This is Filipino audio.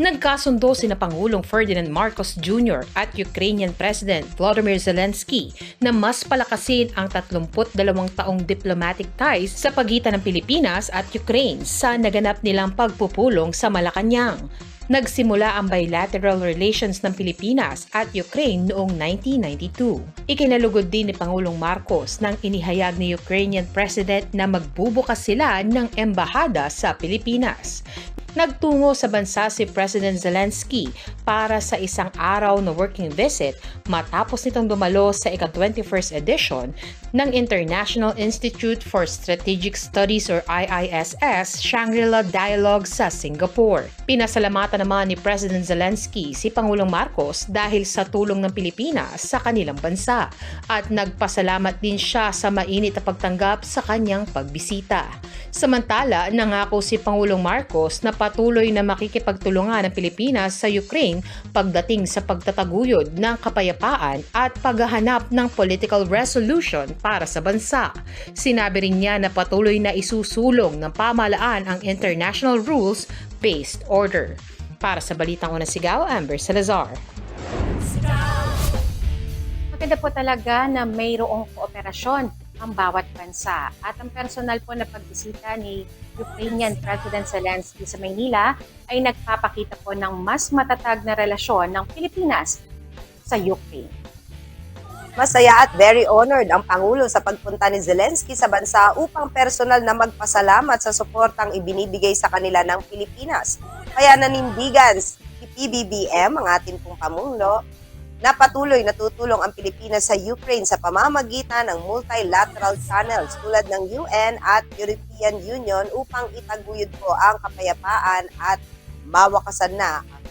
Nagkasundo sina Pangulong Ferdinand Marcos Jr. at Ukrainian President Volodymyr Zelensky na mas palakasin ang 32 taong diplomatic ties sa pagitan ng Pilipinas at Ukraine sa naganap nilang pagpupulong sa Malacanang. Nagsimula ang bilateral relations ng Pilipinas at Ukraine noong 1992. Ikinalugod din ni Pangulong Marcos nang inihayag ni Ukrainian President na magbubukas sila ng embahada sa Pilipinas. Nagtungo sa bansa si President Zelensky para sa isang araw na working visit matapos nitong dumalo sa ika-21st edition ng International Institute for Strategic Studies or IISS Shangri-La Dialogue sa Singapore. Pinasalamatan naman ni President Zelensky si Pangulong Marcos dahil sa tulong ng Pilipinas sa kanilang bansa at nagpasalamat din siya sa mainit na pagtanggap sa kanyang pagbisita. Samantala, nangako si Pangulong Marcos na patuloy na makikipagtulungan ng Pilipinas sa Ukraine pagdating sa pagtataguyod ng kapayapaan at paghahanap ng political resolution para sa bansa. Sinabi rin niya na patuloy na isusulong ng pamalaan ang international rules-based order. Para sa Balitang Unang Sigaw, Amber Salazar. Maganda po talaga na mayroong kooperasyon ang bawat bansa. At ang personal po na pagbisita ni Ukrainian President Zelensky sa Maynila ay nagpapakita po ng mas matatag na relasyon ng Pilipinas sa Ukraine. Masaya at very honored ang Pangulo sa pagpunta ni Zelensky sa bansa upang personal na magpasalamat sa suportang ibinibigay sa kanila ng Pilipinas. Kaya nanindigan si PBBM, ang ating pong Pangulo, na patuloy na tutulong ang Pilipinas sa Ukraine sa pamamagitan ng multilateral channels tulad ng UN at European Union upang itaguyod po ang kapayapaan at mawakasan na ang